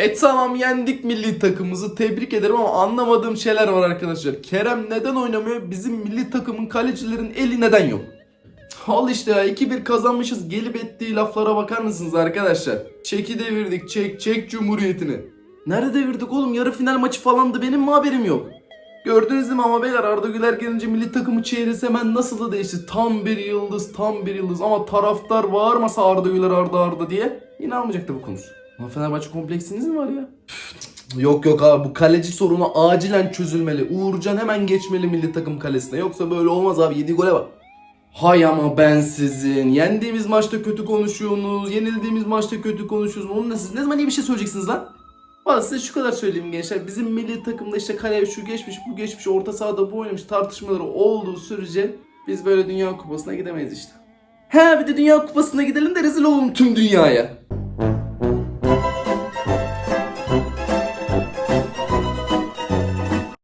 E tamam yendik milli takımımızı tebrik ederim ama anlamadığım şeyler var arkadaşlar. Kerem neden oynamıyor? Bizim milli takımın kalecilerin eli neden yok? Al işte ya 2-1 kazanmışız gelip ettiği laflara bakar mısınız arkadaşlar? Çeki devirdik çek çek cumhuriyetini. Nerede devirdik oğlum yarı final maçı falandı benim mi haberim yok? Gördünüz mi ama beyler Arda Güler gelince milli takımı çevresi hemen nasıl da değişti. Tam bir yıldız tam bir yıldız ama taraftar bağırmasa Arda Güler Arda Arda diye yine almayacaktı bu konusu. Fenerbahçe kompleksiniz mi var ya? Yok yok abi bu kaleci sorunu acilen çözülmeli. Uğurcan hemen geçmeli milli takım kalesine. Yoksa böyle olmaz abi. Yediği gole bak. Hay ama ben sizin. Yendiğimiz maçta kötü konuşuyorsunuz. Yenildiğimiz maçta kötü konuşuyorsunuz. Onunla siz ne zaman iyi bir şey söyleyeceksiniz lan? Valla size şu kadar söyleyeyim gençler. Bizim milli takımda işte kaleye şu geçmiş, bu geçmiş, orta sahada bu oynamış tartışmaları olduğu sürece biz böyle dünya kupasına gidemeyiz işte. He bir de dünya kupasına gidelim de rezil olalım tüm dünyaya.